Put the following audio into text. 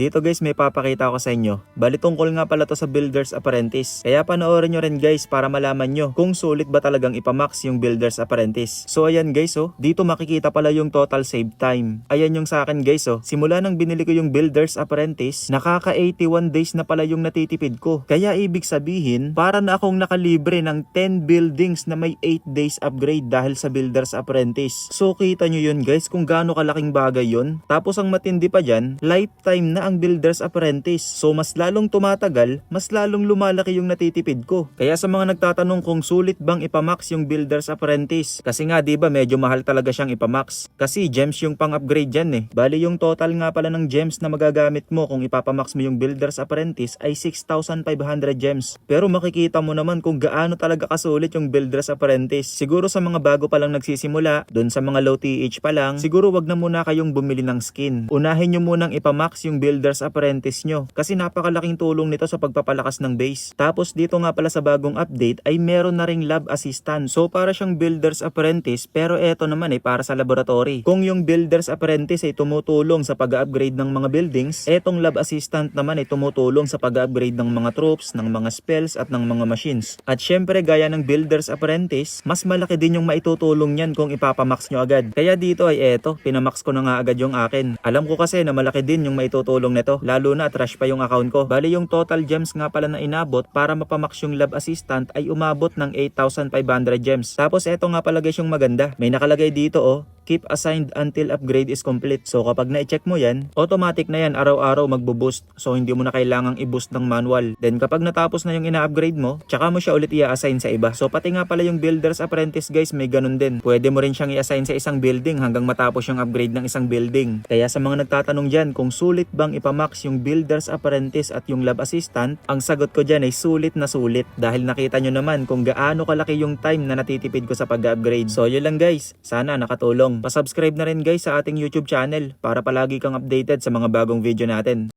Dito guys may papakita ko sa inyo. Bali tungkol nga pala to sa Builder's Apprentice. Kaya panoorin nyo rin guys para malaman nyo kung sulit ba talagang ipamax yung Builder's Apprentice. So ayan guys oh, dito makikita pala yung total save time. Ayan yung sa akin guys oh, simula nang binili ko yung Builder's Apprentice, nakaka 81 days na pala yung natitipid ko. Kaya ibig sabihin, para na akong nakalibre ng 10 buildings na may 8 days upgrade dahil sa Builder's Apprentice. So kita nyo yun guys kung gaano kalaking bagay yun. Tapos ang matindi pa dyan, lifetime na ang Builder's Apprentice. So mas lalong tumatagal, mas lalong lumalaki yung natitipid ko. Kaya sa mga nagtatanong kung sulit bang ipamax yung Builder's Apprentice, kasi nga 'di ba medyo mahal talaga siyang ipamax. Kasi gems yung pang-upgrade dyan eh. Bali yung total nga pala ng gems na magagamit mo kung ipapamax mo yung Builder's Apprentice ay 6,500 gems. Pero makikita mo naman kung gaano talaga kasulit yung Builder's Apprentice. Siguro sa mga bago pa lang nagsisimula, dun sa mga low TH pa lang, siguro wag na muna kayong bumili ng skin. Unahin nyo munang ipamax yung Builder's Apprentice nyo kasi napakalaking tulong nito sa pagpapalakas ng base. Tapos dito nga pala sa bagong update ay meron na ring lab assistant. So para siyang Builder's Apprentice pero eto naman ay para sa laboratory. Kung yung Builder's Apprentice ay tumutulong sa pag-upgrade ng mga buildings, etong lab assistant naman ay tumutulong sa pag-upgrade ng mga troops, ng mga spells at ng mga machines. At syempre gaya ng Builder's Apprentice, mas malaki din yung maitutulong niyan kung ipapamax nyo agad. Kaya dito ay eto, pinamax ko na nga agad yung akin. Alam ko kasi na malaki din yung maitutulong nito, lalo na trash pa yung account ko. Bali yung total gems nga pala na inabot para mapamax yung lab assistant ay umabot ng 8,500 gems. Tapos eto nga pala guys yung maganda. May nakalagay dito oh, keep assigned until upgrade is complete. So kapag na-check mo yan, automatic na yan araw-araw magbo-boost. So hindi mo na kailangang i-boost ng manual. Then kapag natapos na yung ina-upgrade mo, tsaka mo siya ulit i-assign sa iba. So pati nga pala yung Builder's Apprentice guys, may ganun din. Pwede mo rin siyang i-assign sa isang building hanggang matapos yung upgrade ng isang building. Kaya sa mga nagtatanong dyan kung sulit bang ipamax yung Builder's Apprentice at yung Lab Assistant, ang sagot ko dyan ay sulit na sulit. Dahil nakita nyo naman kung gaano kalaki yung time na natitipid ko sa pag-upgrade. So yun lang guys, sana nakatulong. Pasubscribe na rin guys sa ating YouTube channel para palagi kang updated sa mga bagong video natin.